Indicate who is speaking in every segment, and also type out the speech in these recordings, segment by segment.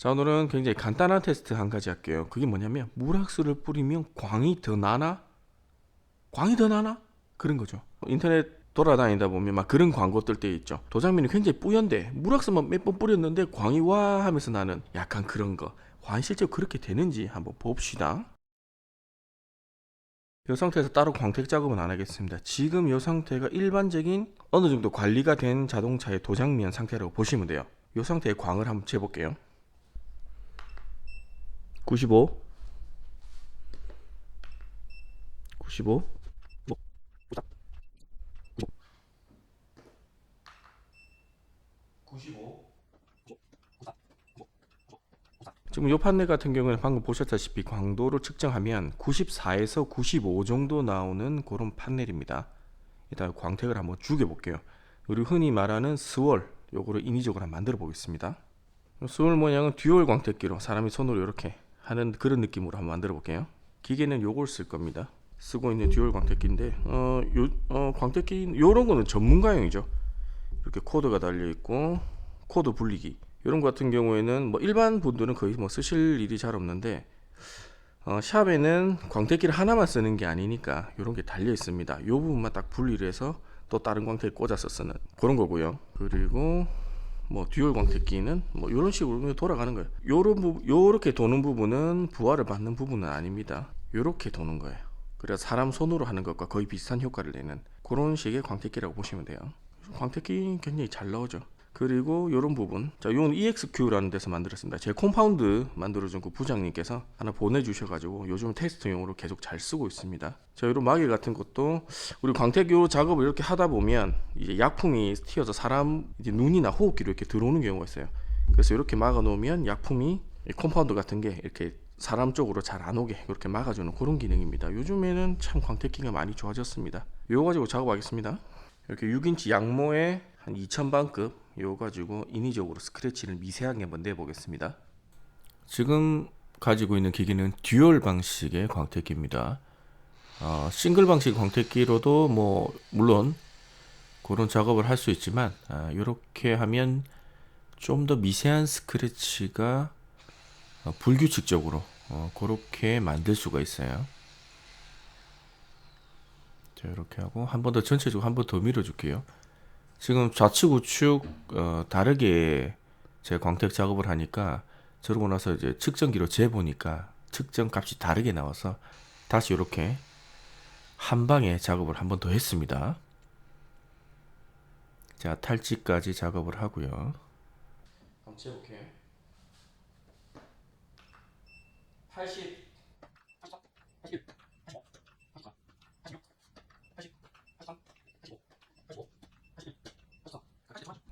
Speaker 1: 자 오늘은 굉장히 간단한 테스트 한 가지 할게요. 그게 뭐냐면 물학수를 뿌리면 광이 더 나나? 광이 더 나나? 그런 거죠. 인터넷 돌아다니다 보면 막 그런 광고 뜰 때 있죠. 도장면이 굉장히 뿌연데 물학수만 몇 번 뿌렸는데 광이 와 하면서 나는 약간 그런 거. 과연 실제로 그렇게 되는지 한번 봅시다. 이 상태에서 따로 광택 작업은 안 하겠습니다. 지금 이 상태가 일반적인 어느 정도 관리가 된 자동차의 도장면 상태라고 보시면 돼요. 이 상태의 광을 한번 재볼게요. 95 95 95 지금 요 판넬 같은 경우는 방금 보셨다시피 광도를 측정하면 94에서 95 정도 나오는 그런 판넬입니다. 일단 광택을 한번 죽여 볼게요. 우리 흔히 말하는 스월 요거를 인위적으로 만들어 보겠습니다. 스월 모양은 듀얼 광택기로 사람이 손으로 이렇게 하는 그런 느낌으로 한번 만들어 볼게요. 기계는 요걸 쓸 겁니다. 쓰고 있는 듀얼 광택기인데 어, 요, 어, 광택기 요런 거는 전문가용이죠. 이렇게 코드가 달려 있고 코드 분리기 이런 거 같은 경우에는 뭐 일반 분들은 거의 뭐 쓰실 일이 잘 없는데 어, 샵에는 광택기를 하나만 쓰는 게 아니니까 이런 게 달려 있습니다. 요 부분만 딱 분리를 해서 또 다른 광택 꽂아서 쓰는 그런 거고요. 그리고 뭐 듀얼 광택기는 뭐 이런 식으로 돌아가는 거예요. 요런 부 요렇게 도는 부분은 부하를 받는 부분은 아닙니다. 요렇게 도는 거예요. 그래서 사람 손으로 하는 것과 거의 비슷한 효과를 내는 그런 식의 광택기라고 보시면 돼요. 광택기 굉장히 잘 나오죠. 그리고 이런 부분 자 이건 EXQ라는 데서 만들었습니다. 제 콤파운드 만들어준 그 부장님께서 하나 보내주셔가지고 요즘 테스트용으로 계속 잘 쓰고 있습니다. 자 이런 마개 같은 것도 우리 광택요 작업을 이렇게 하다 보면 이제 약품이 튀어서 사람 이제 눈이나 호흡기로 이렇게 들어오는 경우가 있어요. 그래서 이렇게 막아 놓으면 약품이 이 콤파운드 같은 게 이렇게 사람 쪽으로 잘 안 오게 이렇게 막아주는 그런 기능입니다. 요즘에는 참 광택기가 많이 좋아졌습니다. 이거 가지고 작업하겠습니다. 이렇게 6인치 양모에 한 2000반급 이거 가지고 인위적으로 스크래치를 미세하게 한번 내보겠습니다. 지금 가지고 있는 기기는 듀얼 방식의 광택기입니다. 어, 싱글 방식 광택기로도 뭐 물론 그런 작업을 할 수 있지만 아, 이렇게 하면 좀 더 미세한 스크래치가 어, 불규칙적으로 어, 그렇게 만들 수가 있어요. 자 이렇게 하고 한 번 더 전체적으로 한 번 더 밀어줄게요. 지금 좌측 우측 어, 다르게 제 광택 작업을 하니까 저러고 나서 이제 측정기로 재보니까 측정 값이 다르게 나와서 다시 이렇게 한 방에 작업을 한 번 더 했습니다. 자 탈지까지 작업을 하고요. 한번 재볼게요. 80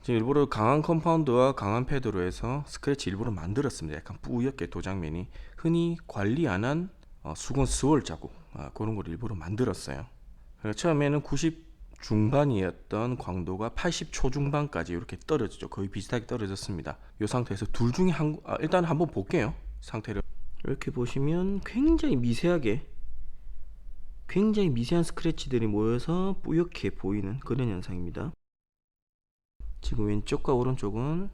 Speaker 1: 지금 일부러 강한 컴파운드와 강한 패드로 해서 스크래치 일부러 만들었습니다. 약간 뿌옇게 도장면이 흔히 관리 안한 수건 스월 자국 아, 그런 걸 일부러 만들었어요. 처음에는 90 중반이었던 광도가 80 초중반까지 이렇게 떨어지죠. 거의 비슷하게 떨어졌습니다. 이 상태에서 둘 중에 한 아, 일단 한번 볼게요. 상태를 이렇게 보시면 굉장히 미세하게 굉장히 미세한 스크래치들이 모여서 뿌옇게 보이는 그런 현상입니다. 지금 왼쪽과 오른쪽은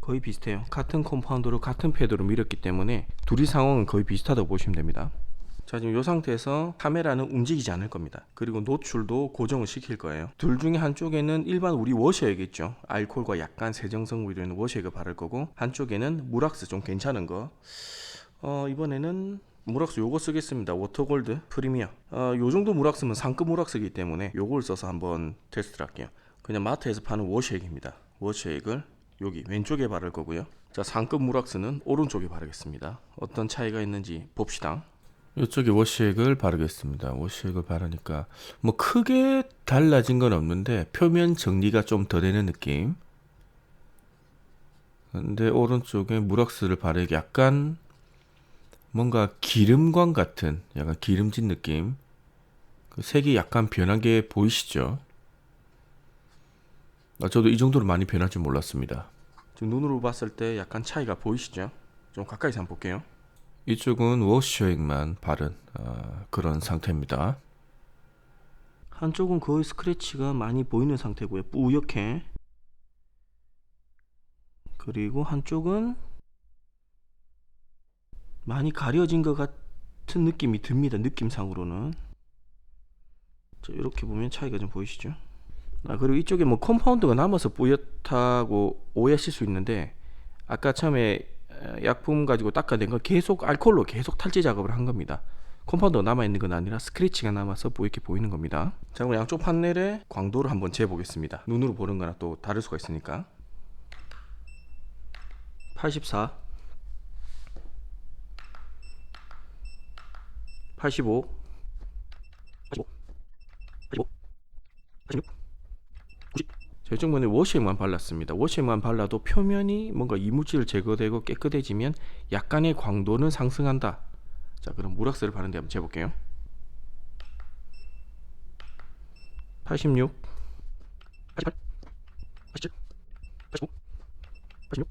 Speaker 1: 거의 비슷해요. 같은 컴파운드로 같은 패드로 밀었기 때문에 둘이 상황은 거의 비슷하다고 보시면 됩니다. 자 지금 이 상태에서 카메라는 움직이지 않을 겁니다. 그리고 노출도 고정을 시킬 거예요. 둘 중에 한쪽에는 일반 우리 워셔액있죠. 알코올과 약간 세정성분이 되는 워셔액을 바를 거고 한쪽에는 무락스 좀 괜찮은 거. 어 이번에는 무락스 요거 쓰겠습니다. 워터골드 프리미어. 어, 요 정도 무락스면 상급 무락스이기 때문에 요걸 써서 한번 테스트를 할게요. 그냥 마트에서 파는 워셔액입니다. 워셔액을 여기 왼쪽에 바를 거고요. 자, 상급 무락스는 오른쪽에 바르겠습니다. 어떤 차이가 있는지 봅시다. 이쪽에 워시액을 바르겠습니다. 워시액을 바르니까 뭐 크게 달라진 건 없는데 표면 정리가 좀 더 되는 느낌. 근데 오른쪽에 무락스를 바르기 약간 뭔가 기름광 같은 약간 기름진 느낌. 그 색이 약간 변한 게 보이시죠? 아, 저도 이 정도로 많이 변할 줄 몰랐습니다. 지금 눈으로 봤을 때 약간 차이가 보이시죠? 좀 가까이서 한번 볼게요. 이쪽은 워셔액만 바른 어, 그런 상태입니다. 한쪽은 거의 스크래치가 많이 보이는 상태고요. 뿌옇게. 그리고 한쪽은 많이 가려진 것 같은 느낌이 듭니다. 느낌상으로는. 자, 이렇게 보면 차이가 좀 보이시죠? 아, 그리고 이쪽에 뭐 컴파운드가 남아서 뿌옇다고 오해하실 수 있는데 아까 처음에 어, 약품 가지고 닦아낸 거 계속 알코올로 계속 탈지 작업을 한 겁니다. 컴파운드가 남아 있는 건 아니라 스크래치가 남아서 보이게 보이는 겁니다. 자, 그럼 양쪽 판넬의 광도를 한번 재 보겠습니다. 눈으로 보는 거나 또 다를 수가 있으니까. 84 85 85 85 86 90 자, 이쪽 면에 워시액만 발랐습니다. 워시액만 발라도 표면이 뭔가 이물질 제거되고 깨끗해지면 약간의 광도는 상승한다. 자, 그럼 무락스를 바르는데 한번 재볼게요. 86 88 87 85 86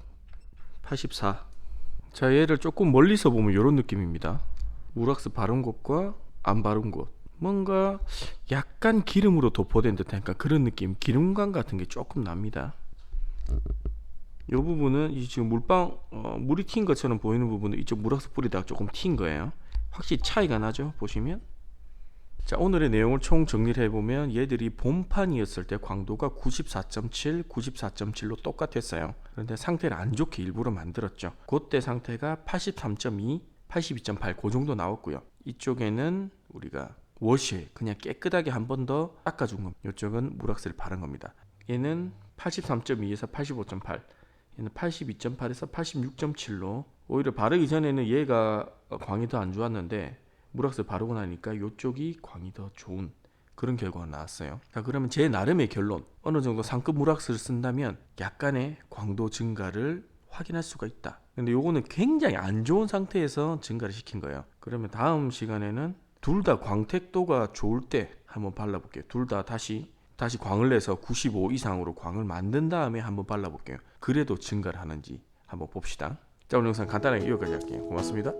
Speaker 1: 84 자, 얘를 조금 멀리서 보면 이런 느낌입니다. 무락스 바른 곳과 안 바른 곳. 뭔가 약간 기름으로 도포된 약간 그런 느낌, 기름감 같은 게 조금 납니다. 이 부분은 이 지금 물방 어, 물이 튄 것처럼 보이는 부분은 이쪽 무락스 뿌리다가 조금 튄 거예요. 확실히 차이가 나죠. 보시면. 자 오늘의 내용을 총 정리를 해보면 얘들이 본판이었을 때 광도가 94.7, 94.7로 똑같았어요. 그런데 상태를 안 좋게 일부러 만들었죠. 그때 상태가 83.2, 82.8 그 정도 나왔고요. 이쪽에는 우리가 워시에 그냥 깨끗하게 한 번 더 닦아준 겁니다. 이쪽은 무락스를 바른 겁니다. 얘는 83.2에서 85.8, 얘는 82.8에서 86.7로 오히려 바르기 전에는 얘가 광이 더 안 좋았는데 무락스 바르고 나니까 이쪽이 광이 더 좋은 그런 결과가 나왔어요. 자 그러면 제 나름의 결론 어느 정도 상급 무락스를 쓴다면 약간의 광도 증가를 확인할 수가 있다. 근데 요거는 굉장히 안 좋은 상태에서 증가를 시킨 거예요. 그러면 다음 시간에는 둘 다 광택도가 좋을 때 한번 발라볼게요. 둘 다 다시 다시 광을 내서 95 이상으로 광을 만든 다음에 한번 발라볼게요. 그래도 증가를 하는지 한번 봅시다. 자 오늘 영상 간단하게 여기까지 할게요. 고맙습니다.